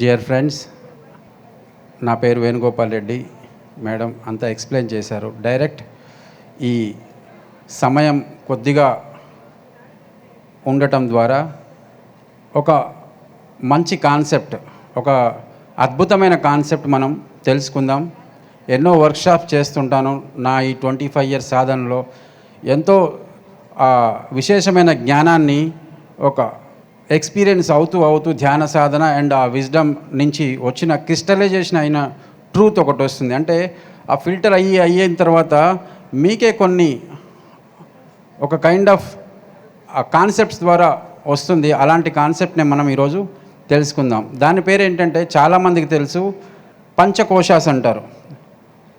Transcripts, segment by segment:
Dear friends నా పేరు Venugopal Reddy. Madam అంతా ఎక్స్ప్లెయిన్ చేశారు. డైరెక్ట్ ఈ సమయం కొద్దిగా ఉండటం ద్వారా ఒక మంచి కాన్సెప్ట్ ఒక అద్భుతమైన కాన్సెప్ట్ మనం తెలుసుకుందాం. ఎన్నో వర్క్షాప్ చేస్తుంటాను నా ఈ ట్వంటీ ఫైవ్ ఇయర్స్ సాధనలో. ఎంతో విశేషమైన జ్ఞానాన్ని ఒక ఎక్స్పీరియన్స్ అవుతూ అవుతూ ధ్యాన సాధన అండ్ ఆ విజ్డమ్ నుంచి వచ్చిన క్రిస్టలైజేషన్ అయిన ట్రూత్ ఒకటి వస్తుంది. అంటే ఆ ఫిల్టర్ అయ్యి అయిన తర్వాత మీకే కొన్ని ఒక కైండ్ ఆఫ్ కాన్సెప్ట్స్ ద్వారా వస్తుంది. అలాంటి కాన్సెప్ట్ని మనం ఈరోజు తెలుసుకుందాం. దాని పేరు ఏంటంటే చాలామందికి తెలుసు పంచకోశాస్ అంటారు.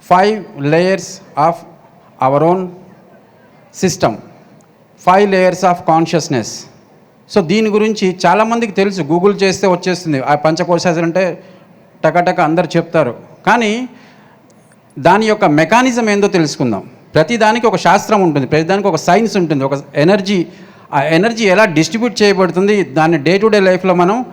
Five layers of our own system five layers of consciousness so దీని గురించి చాలామందికి తెలుసు. గూగుల్ చేస్తే వచ్చేస్తుంది. ఆ పంచకోశాలు అంటే టకటక అందరు చెప్తారు. కానీ దాని యొక్క మెకానిజం ఏందో తెలుసుకుందాం. ప్రతిదానికి ఒక శాస్త్రం ఉంటుంది. ప్రతి దానికి ఒక సైన్స్ ఉంటుంది. ఒక ఎనర్జీ ఆ ఎనర్జీ ఎలా డిస్ట్రిబ్యూట్ చేయబడుతుంది? దాన్ని డే టు డే లైఫ్లో మనం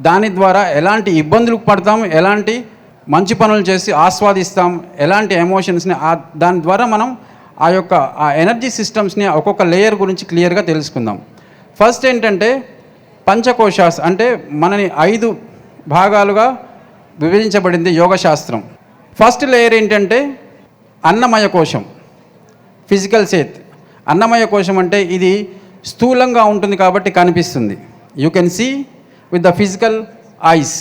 దాని ద్వారా ఎలాంటి ఇబ్బందులు పడతాం ఎలాంటి మంచి పనులు చేసి ఆస్వాదిస్తాం? ఎలాంటి ఎమోషన్స్ని ఆ దాని ద్వారా మనం ఆ యొక్క ఆ ఎనర్జీ సిస్టమ్స్ని ఒక్కొక్క లేయర్ గురించి క్లియర్గా తెలుసుకుందాం. ఫస్ట్ ఏంటంటే పంచకోశాస్ అంటే మనని ఐదు భాగాలుగా విభజించబడింది యోగశాస్త్రం. ఫస్ట్ లేయర్ ఏంటంటే అన్నమయ కోశం ఫిజికల్ సేత్ అన్నమయ కోశం అంటే ఇది స్థూలంగా ఉంటుంది కాబట్టి కనిపిస్తుంది. You can see with the physical eyes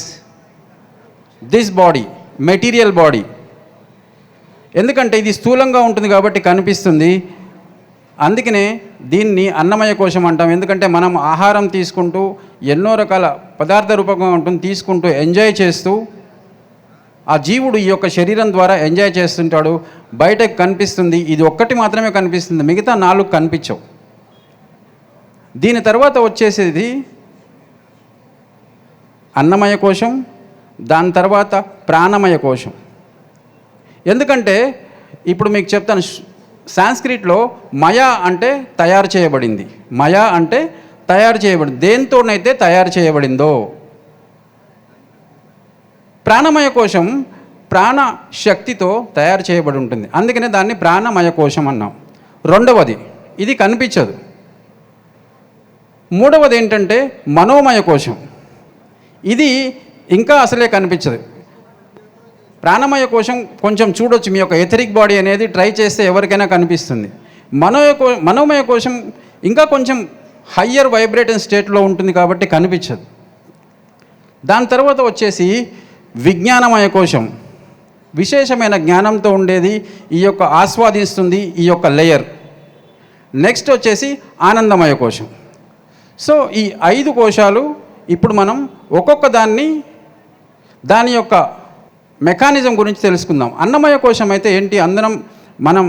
this body material body ఎందుకంటే ఇది స్థూలంగా ఉంటుంది కాబట్టి కనిపిస్తుంది. అందుకనే దీన్ని అన్నమయ కోశం అంటాం. ఎందుకంటే మనం ఆహారం తీసుకుంటూ ఎన్నో రకాల పదార్థ రూపంగా ఉంటుంది తీసుకుంటూ ఎంజాయ్ చేస్తూ ఆ జీవుడు ఈ యొక్క శరీరం ద్వారా ఎంజాయ్ చేస్తుంటాడు. బయటకు కనిపిస్తుంది. ఇది ఒక్కటి మాత్రమే కనిపిస్తుంది. మిగతా నాలుగు కనిపించవు. దీని తర్వాత వచ్చేసేది అన్నమయ కోశం దాని తర్వాత ప్రాణమయ కోశం. ఎందుకంటే ఇప్పుడు మీకు చెప్తాను సాంస్క్రిట్లో మయా అంటే తయారు చేయబడింది. మయ అంటే తయారు చేయబడింది. దేంతోనైతే తయారు చేయబడిందో. ప్రాణమయ కోశం ప్రాణ శక్తితో తయారు చేయబడి ఉంటుంది. అందుకనే దాన్ని ప్రాణమయ కోశం అన్నాం. రెండవది ఇది కనిపించదు. మూడవది ఏంటంటే మనోమయ కోశం. ఇది ఇంకా అసలే కనిపించదు. ప్రాణమయ కోశం కొంచెం చూడొచ్చు మీ యొక్క ఎథరిక్ బాడీ అనేది ట్రై చేస్తే ఎవరికైనా కనిపిస్తుంది. మనోయ కో మనోమయ కోశం ఇంకా కొంచెం హయ్యర్ వైబ్రేటింగ్ స్టేట్లో ఉంటుంది కాబట్టి కనిపించదు. దాని తర్వాత వచ్చేసి విజ్ఞానమయ కోశం. విశేషమైన జ్ఞానంతో ఉండేది ఈ యొక్క ఆస్వాదిస్తుంది ఈ యొక్క లేయర్ నెక్స్ట్ వచ్చేసి ఆనందమయ కోశం. సో ఈ ఐదు కోశాలు ఇప్పుడు మనం ఒక్కొక్క దాన్ని దాని యొక్క మెకానిజం గురించి తెలుసుకుందాం. అన్నమయ కోశం అయితే ఏంటి? అందరం మనం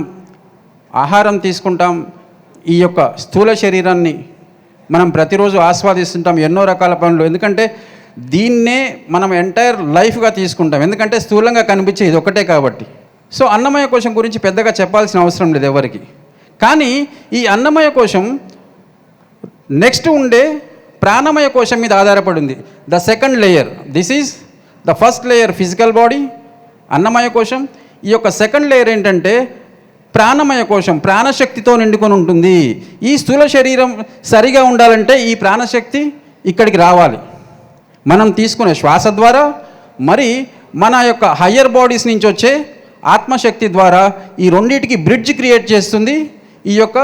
ఆహారం తీసుకుంటాం. ఈ యొక్క స్థూల శరీరాన్ని మనం ప్రతిరోజు ఆస్వాదిస్తుంటాం ఎన్నో రకాల పనులు. ఎందుకంటే దీన్నే మనం ఎంటైర్ లైఫ్గా తీసుకుంటాం. ఎందుకంటే స్థూలంగా కనిపించే ఇది ఒకటే కాబట్టి. సో అన్నమయ కోశం గురించి పెద్దగా చెప్పాల్సిన అవసరం లేదు ఎవరికి. కానీ ఈ అన్నమయ కోశం నెక్స్ట్ ఉండే ప్రాణమయ కోశం మీద ఆధారపడి ఉంది. The second layer this is the first layer physical body అన్నమయ కోశం. ఈ యొక్క సెకండ్ లేయర్ ఏంటంటే ప్రాణమయ కోశం ప్రాణశక్తితో నిండుకొని ఉంటుంది. ఈ స్థూల శరీరం సరిగా ఉండాలంటే ఈ ప్రాణశక్తి ఇక్కడికి రావాలి. మనం తీసుకునే శ్వాస ద్వారా మరి మన యొక్క హయ్యర్ బాడీస్ నుంచి వచ్చే ఆత్మశక్తి ద్వారా ఈ రెండింటికి బ్రిడ్జ్ క్రియేట్ చేస్తుంది ఈ యొక్క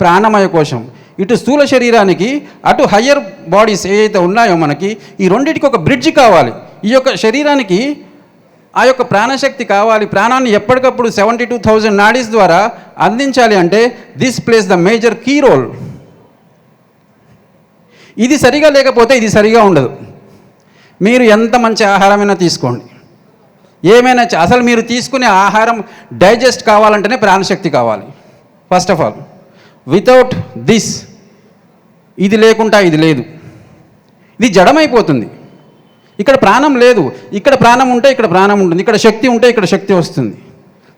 ప్రాణమయ కోశం. ఇటు స్థూల శరీరానికి అటు హయ్యర్ బాడీస్ ఏవైతే ఉన్నాయో మనకి ఈ రెండింటికి ఒక బ్రిడ్జ్ కావాలి. ఈ యొక్క శరీరానికి ఆ యొక్క ప్రాణశక్తి కావాలి. ప్రాణాన్ని ఎప్పటికప్పుడు సెవెంటీ టూ థౌజండ్ నాడీస్ ద్వారా అందించాలి అంటే this place the major key role ఇది సరిగా లేకపోతే ఇది సరిగా ఉండదు. మీరు ఎంత మంచి ఆహారమైనా తీసుకోండి. ఏమైనా చ- అసలు మీరు తీసుకునే ఆహారం డైజెస్ట్ కావాలంటేనే ప్రాణశక్తి కావాలి. First of all without this ఇది లేకుండా ఇది లేదు. ఇది జడమైపోతుంది. ఇక్కడ ప్రాణం లేదు. ఇక్కడ ప్రాణం ఉంటే ఇక్కడ ప్రాణం ఉంటుంది. ఇక్కడ శక్తి ఉంటే ఇక్కడ శక్తి వస్తుంది.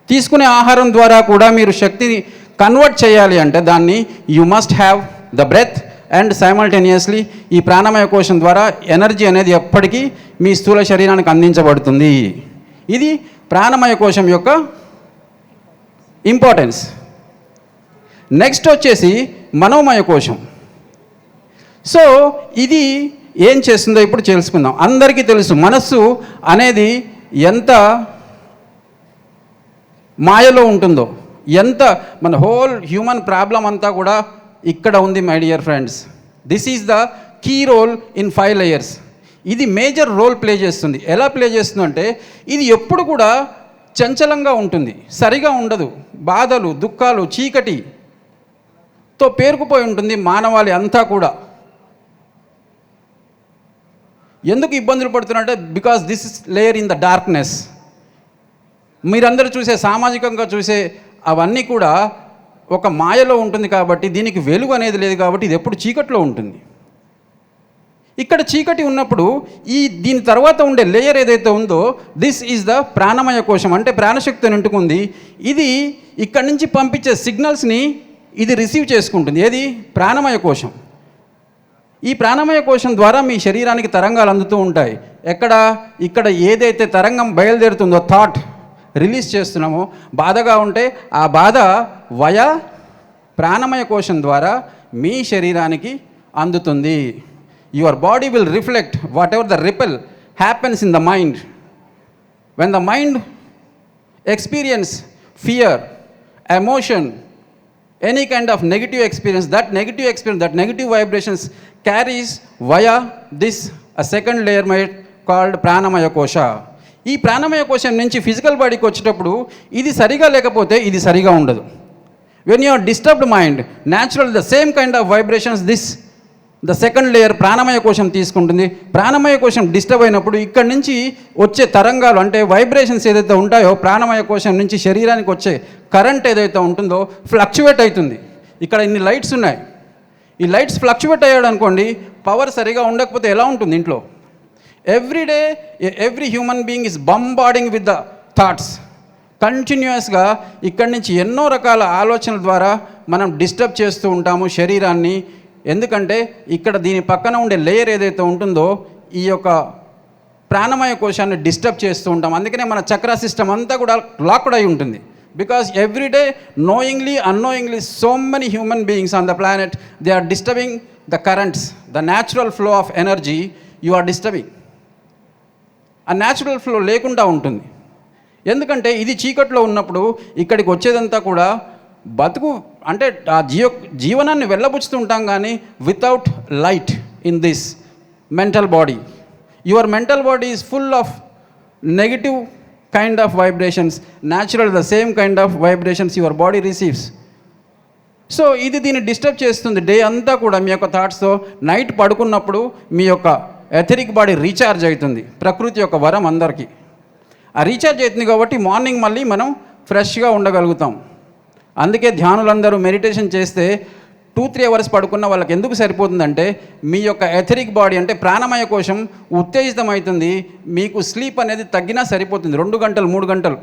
తీసుకునే ఆహారం ద్వారా కూడా మీరు శక్తిని కన్వర్ట్ చేయాలి అంటే దాన్ని you must have the breath and simultaneously ఈ ప్రాణమయ కోశం ద్వారా ఎనర్జీ అనేది ఎప్పటికీ మీ స్థూల శరీరానికి అందించబడుతుంది. ఇది ప్రాణమయ కోశం యొక్క ఇంపార్టెన్స్ నెక్స్ట్ వచ్చేసి మనోమయ కోశం. సో ఇది ఏం చేస్తుందో ఇప్పుడు తెలుసుకుందాం. అందరికీ తెలుసు మనస్సు అనేది ఎంత మాయలో ఉంటుందో ఎంత మన హోల్ హ్యూమన్ ప్రాబ్లం అంతా కూడా ఇక్కడ ఉంది my dear friends. This is the key role in five layers ఇది మేజర్ రోల్ ప్లే చేస్తుంది. ఎలా ప్లే చేస్తుంది అంటే ఇది ఎప్పుడు కూడా చంచలంగా ఉంటుంది సరిగా ఉండదు. బాధలు దుఃఖాలు చీకటితో పేరుకుపోయి ఉంటుంది మానవాళి అంతా కూడా. ఎందుకు ఇబ్బందులు పడుతున్నారంటే because this is layer in the darkness మీరందరూ చూసే సామాజికంగా చూసే అవన్నీ కూడా ఒక మాయలో ఉంటుంది కాబట్టి దీనికి వెలుగు అనేది లేదు కాబట్టి ఇది ఎప్పుడు చీకట్లో ఉంటుంది. ఇక్కడ చీకటి ఉన్నప్పుడు ఈ దీని తర్వాత ఉండే లేయర్ ఏదైతే ఉందో దిస్ ఈజ్ ద ప్రాణమయ కోశం అంటే ప్రాణశక్తిని నింటుకుంది ఇది ఇక్కడి నుంచి పంపించే సిగ్నల్స్ని ఇది రిసీవ్ చేసుకుంటుంది. ఏది? ప్రాణమయ కోశం. ఈ ప్రాణమయ కోశం ద్వారా మీ శరీరానికి తరంగాలు అందుతూ ఉంటాయి. ఎక్కడ? ఇక్కడ ఏదైతే తరంగం బయలుదేరుతుందో థాట్ రిలీజ్ చేస్తున్నామో బాధగా ఉంటే ఆ బాధ వయ ప్రాణమయ కోశం ద్వారా మీ శరీరానికి అందుతుంది. Your body will reflect whatever the ripple happens in the mind when the mind experience fear emotion any kind of negative experience that negative experience that negative vibrations carries via this a second layer made called ప్రాణమయ కోశ ఈ ప్రాణమయ కోశం నుంచి physical బాడీకి వచ్చేటప్పుడు ఇది సరిగా లేకపోతే ఇది సరిగా ఉండదు when you're disturbed mind natural the same kind of vibrations this the second layer ప్రాణమయ కోశం తీసుకుంటుంది. ప్రాణమయ కోశం డిస్టర్బ్ అయినప్పుడు ఇక్కడ నుంచి వచ్చే తరంగాలు అంటే వైబ్రేషన్స్ ఏదైతే ఉంటాయో ప్రాణమయ కోశం నుంచి శరీరానికి వచ్చే కరెంట్ ఏదైతే ఉంటుందో ఫ్లక్చువేట్ అవుతుంది. ఇక్కడ ఇన్ని లైట్స్ ఉన్నాయి. ఈ లైట్స్ ఫ్లక్చువేట్ అయ్యాడు అనుకోండి పవర్ సరిగా ఉండకపోతే ఎలా ఉంటుంది ఇంట్లో? Every day every human being is bombarding with the thoughts కంటిన్యూస్గా ఇక్కడి నుంచి ఎన్నో రకాల ఆలోచనల ద్వారా మనం డిస్టర్బ్ చేస్తూ ఉంటాము శరీరాన్ని ఎందుకంటే ఇక్కడ దీని పక్కన ఉండే లేయర్ ఏదైతే ఉంటుందో ఈ యొక్క ప్రాణమయ కోశాన్ని డిస్టర్బ్ చేస్తూ ఉంటాం. అందుకనే మన చక్ర సిస్టమ్ అంతా కూడా లాక్డ్ అయి ఉంటుంది. Because every day knowingly unknowingly so many human beings on the planet they are disturbing the currents the natural flow of energy you are disturbing ఆ న్యాచురల్ ఫ్లో లేకుండా ఉంటుంది. ఎందుకంటే ఇది చీకట్లో ఉన్నప్పుడు ఇక్కడికి వచ్చేదంతా కూడా బతుకు అంటే ఆ జీవ జీవనాన్ని వెళ్ళబుచ్చుతుంటాం కానీ without light in this mental body your mental body is full of negative kind of vibrations natural the same kind of vibrations your body receives so ఇది దీన్ని డిస్టర్బ్ చేస్తుంది. డే అంతా కూడా మీ యొక్క థాట్స్తో నైట్ పడుకున్నప్పుడు మీ యొక్క ఎథరిక్ బాడీ రీఛార్జ్ అవుతుంది. ప్రకృతి యొక్క వరం అందరికీ. ఆ రీఛార్జ్ అవుతుంది కాబట్టి మార్నింగ్ మళ్ళీ మనం ఫ్రెష్గా ఉండగలుగుతాం. అందుకే ధ్యానులందరూ మెడిటేషన్ చేస్తే టూ త్రీ అవర్స్ పడుకున్న వాళ్ళకి ఎందుకు సరిపోతుందంటే మీ యొక్క ఎథరిక్ బాడీ అంటే ప్రాణమయ కోశం ఉత్తేజితమవుతుంది మీకు స్లీప్ అనేది తగ్గినా సరిపోతుంది. రెండు గంటలు మూడు గంటలు.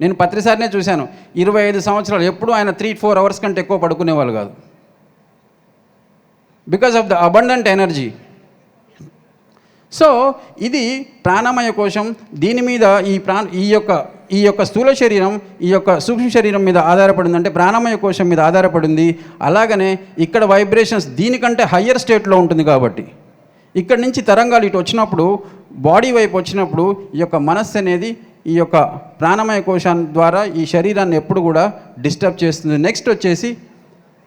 నేను పత్రిసారినే చూశాను. ఇరవై ఐదు సంవత్సరాలు ఎప్పుడు ఆయన త్రీ ఫోర్ అవర్స్ కంటే ఎక్కువ పడుకునేవాళ్ళు కాదు. Because of the abundant energy so ఇది ప్రాణమయ కోశం. దీని మీద ఈ ప్రా ఈ యొక్క ఈ యొక్క స్థూల శరీరం ఈ యొక్క సూక్ష్మ శరీరం మీద ఆధారపడింది అంటే ప్రాణమయ కోశం మీద ఆధారపడింది. అలాగనే ఇక్కడ వైబ్రేషన్స్ దీనికంటే హయ్యర్ స్టేట్లో ఉంటుంది కాబట్టి. ఇక్కడ నుంచి తరంగాలు ఇటు వచ్చినప్పుడు బాడీ వైపు వచ్చినప్పుడు ఈ యొక్క మనస్సు అనేది ఈ యొక్క ప్రాణమయ కోశం ద్వారా ఈ శరీరాన్ని ఎప్పుడు కూడా డిస్టర్బ్ చేస్తుంది. నెక్స్ట్ వచ్చేసి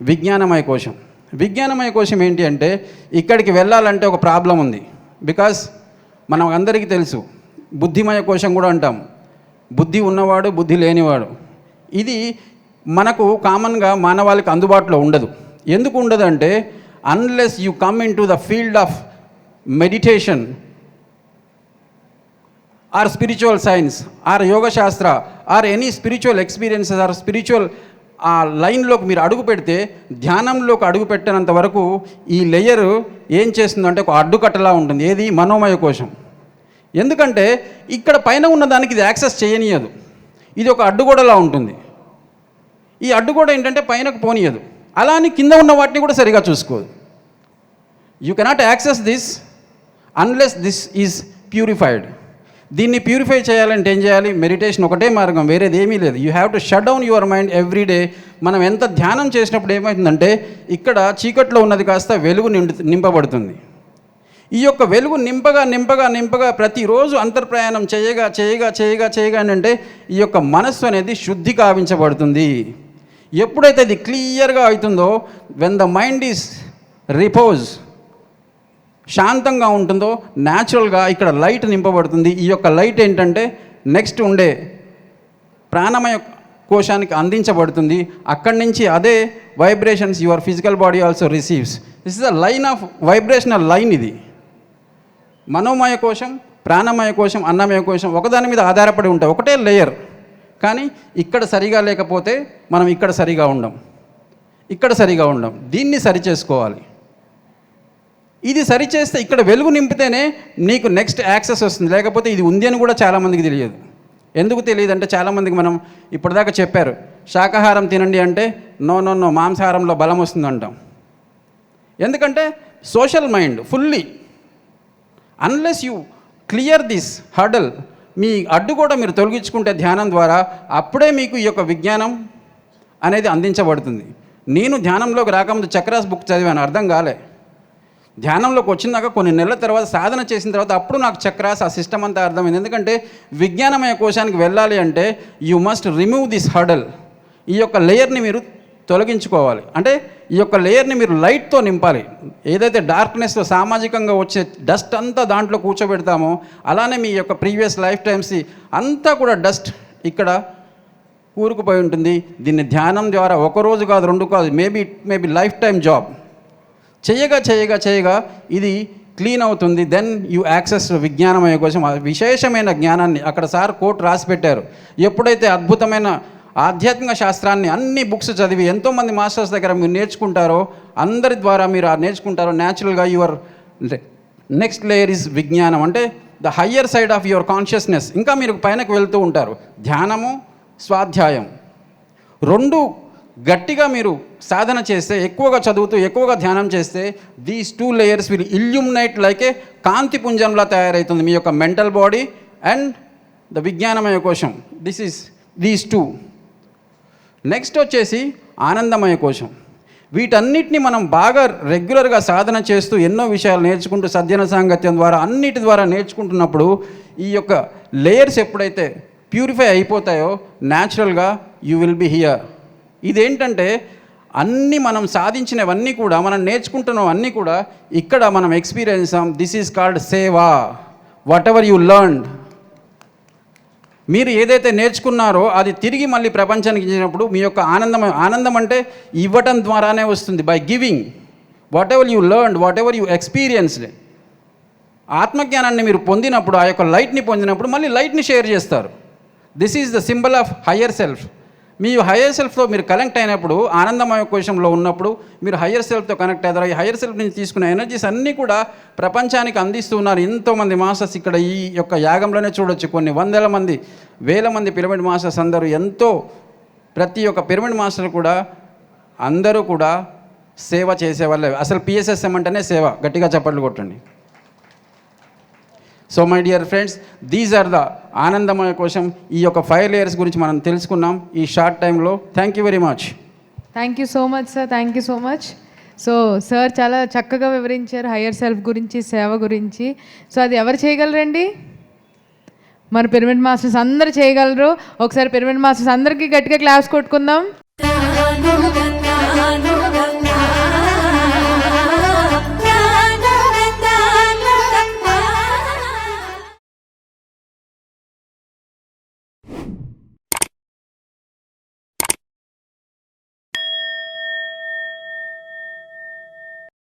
విజ్ఞానమయ కోశం. విజ్ఞానమయ కోశం ఏంటి అంటే ఇక్కడికి వెళ్ళాలంటే ఒక ప్రాబ్లం ఉంది. బికాస్ మనం అందరికీ తెలుసు బుద్ధిమయ కోశం కూడా అంటాం. బుద్ధి ఉన్నవాడు బుద్ధి లేనివాడు. ఇది మనకు కామన్గా మానవాళికి అందుబాటులో ఉండదు. ఎందుకు ఉండదు అంటే unless you come into the field of meditation or spiritual science or yoga shastra or any spiritual experiences or spiritual ఆ లైన్లోకి మీరు అడుగు పెడితే ధ్యానంలోకి అడుగు పెట్టినంత వరకు ఈ లేయర్ ఏం చేస్తుందంటే ఒక అడ్డుకట్టలా ఉంటుంది. ఏది? మనోమయ కోశం. ఎందుకంటే ఇక్కడ పైన ఉన్న దానికి ఇది యాక్సెస్ చేయనీయదు. ఇది ఒక అడ్డుగోడలా ఉంటుంది. ఈ అడ్డుగోడ ఏంటంటే పైనకు పోనీయదు. అలా అని కింద ఉన్న వాటిని కూడా సరిగా చూసుకోదు. You cannot access this unless this is purified దీన్ని ప్యూరిఫై చేయాలంటే ఏం చేయాలి? మెడిటేషన్ ఒకటే మార్గం వేరేది ఏమీ లేదు. You have to shut down your mind every day మనం ఎంత ధ్యానం చేసినప్పుడు ఏమవుతుందంటే ఇక్కడ చీకట్లో ఉన్నది కాస్త వెలుగు నిండు నింపబడుతుంది. ఈ యొక్క వెలుగు నింపగా నింపగా నింపగా ప్రతిరోజు అంతర్ప్రయాణం చేయగా చేయగా చేయగా చేయగా అంటే ఈ యొక్క మనస్సు అనేది శుద్ధి కావించబడుతుంది. ఎప్పుడైతే ఇది క్లియర్గా అవుతుందో when the mind is repose శాంతంగా ఉంటుందో న్యాచురల్గా ఇక్కడ లైట్ నింపబడుతుంది. ఈ యొక్క లైట్ ఏంటంటే నెక్స్ట్ ఉండే ప్రాణమయ కోశానికి అందించబడుతుంది. అక్కడి నుంచి అదే vibrations your physical body also receives this is the line of vibrational line ఇది. మనోమయ కోశం ప్రాణమయ కోశం అన్నమయ కోశం ఒకదాని మీద ఆధారపడి ఉంటాయి. ఒకటే లేయర్ కానీ ఇక్కడ సరిగా లేకపోతే మనం ఇక్కడ సరిగా ఉండం. ఇక్కడ సరిగా ఉండం. దీన్ని సరి చేసుకోవాలి. ఇది సరిచేస్తే ఇక్కడ వెలుగు నింపితేనే నీకు నెక్స్ట్ యాక్సెస్ వస్తుంది. లేకపోతే ఇది ఉంది అని కూడా చాలామందికి తెలియదు. ఎందుకు తెలియదు అంటే చాలామందికి మనం ఇప్పటిదాకా చెప్పారు. శాకాహారం తినండి అంటే నో నో నో మాంసాహారంలో బలం వస్తుంది అంటాం ఎందుకంటే social mind fully unless you clear this hurdle మీ అడ్డు కూడా మీరు తొలగించుకుంటే ధ్యానం ద్వారా అప్పుడే మీకు ఈ యొక్క విజ్ఞానం అనేది అందించబడుతుంది. నేను ధ్యానంలోకి రాకముందు చక్రాస్ బుక్ చదివాను అర్థం కాలే. ధ్యానంలోకి వచ్చినాక కొన్ని నెలల తర్వాత సాధన చేసిన తర్వాత అప్పుడు నాకు చక్రాస్ ఆ సిస్టమ్ అంతా అర్థమైంది. ఎందుకంటే విజ్ఞానమయ కోశానికి వెళ్ళాలి అంటే you must remove this hurdle ఈ యొక్క లేయర్ని మీరు తొలగించుకోవాలి. అంటే ఈ యొక్క లేయర్ని మీరు లైట్తో నింపాలి. ఏదైతే డార్క్నెస్ సామాజికంగా వచ్చే డస్ట్ అంతా దాంట్లో కూర్చోబెడతామో అలానే మీ యొక్క ప్రీవియస్ లైఫ్ టైమ్స్ అంతా కూడా డస్ట్ ఇక్కడ కూరుకుపోయి ఉంటుంది. దీన్ని ధ్యానం ద్వారా ఒక రోజు కాదు రెండు కాదు maybe it maybe lifetime job. చేయగా చేయగా చేయగా ఇది క్లీన్ అవుతుంది. దెన్ యూ యాక్సెస్ విజ్ఞానమయ కోసం విశేషమైన జ్ఞానాన్ని అక్కడ సార్ కోట్ రాసి పెట్టారు. ఎప్పుడైతే అద్భుతమైన ఆధ్యాత్మిక శాస్త్రాన్ని అన్ని బుక్స్ చదివి ఎంతోమంది మాస్టర్స్ దగ్గర మీరు నేర్చుకుంటారో అందరి ద్వారా మీరు ఆ నేర్చుకుంటారో న్యాచురల్గా యువర్ నెక్స్ట్ లేయర్ ఇస్ విజ్ఞానం. అంటే the higher side of your consciousness. ఇంకా మీరు పైనకు వెళ్తూ ఉంటారు. ధ్యానము స్వాధ్యాయం. రెండు గట్టిగా మీరు సాధన చేస్తే ఎక్కువగా చదువుతూ ఎక్కువగా ధ్యానం చేస్తే these two layers will illuminate like a కాంతి పుంజంలా తయారవుతుంది మీ యొక్క మెంటల్ బాడీ అండ్ ద విజ్ఞానమయ కోశం. This is these two next వచ్చేసి ఆనందమయ కోశం. వీటన్నిటిని మనం బాగా రెగ్యులర్గా సాధన చేస్తూ ఎన్నో విషయాలు నేర్చుకుంటూ సజ్జన సాంగత్యం ద్వారా అన్నిటి ద్వారా నేర్చుకుంటున్నప్పుడు ఈ యొక్క లేయర్స్ ఎప్పుడైతే ప్యూరిఫై అయిపోతాయో న్యాచురల్గా యూ విల్ బి హియర్ ఇదేంటంటే అన్నీ మనం సాధించినవన్నీ కూడా మనం నేర్చుకుంటున్నవన్నీ కూడా ఇక్కడ మనం experience this is called seva whatever you learn మీరు ఏదైతే నేర్చుకున్నారో అది తిరిగి మళ్ళీ ప్రపంచానికి ఇచ్చినప్పుడు మీ యొక్క ఆనందం ఆనందం అంటే ఇవ్వటం ద్వారానే వస్తుంది. By giving whatever you learn whatever you experienced ఆత్మజ్ఞానాన్ని మీరు పొందినప్పుడు ఆ యొక్క లైట్ని పొందినప్పుడు మళ్ళీ లైట్ని షేర్ చేస్తారు. This is the symbol of higher self me higher సెల్ఫ్తో మీరు కనెక్ట్ అయినప్పుడు ఆనందమయ కోశంలో ఉన్నప్పుడు మీరు హయ్యర్ సెల్ఫ్తో కనెక్ట్ అయ్యారు ఈ హయ్యర్ సెల్ఫ్ నుంచి తీసుకున్న ఎనర్జీస్ అన్నీ కూడా ప్రపంచానికి అందిస్తున్నారు ఎంతోమంది మాస్టర్స్ ఇక్కడ ఈ యొక్క యాగంలోనే చూడొచ్చు. కొన్ని వందల మంది వేల మంది పిరమిడ్ మాస్టర్స్ అందరూ ఎంతో ప్రతి ఒక్క పిరమిడ్ మాస్టర్ కూడా అందరూ కూడా సేవ చేసేవాళ్ళే. అసలు పిఎస్ఎస్ఎం అంటేనే సేవ. గట్టిగా చప్పట్లు కొట్టండి. So my dear friends these are the ఆనందమయ కోసం ఈ యొక్క ఫైవ్ లేయర్స్ గురించి మనం తెలుసుకున్నాం ఈ షార్ట్ టైంలో thank you very much thank you so much sir thank you so much so sir చాలా చక్కగా వివరించారు హయ్యర్ సెల్ఫ్ గురించి సేవ గురించి. సో అది ఎవరు చేయగలరండి? మన పిరమిడ్ మాస్టర్స్ అందరు చేయగలరు. ఒకసారి పిరమిడ్ మాస్టర్స్ అందరికీ గట్టిగా క్లాస్ కొట్టుకుందాం.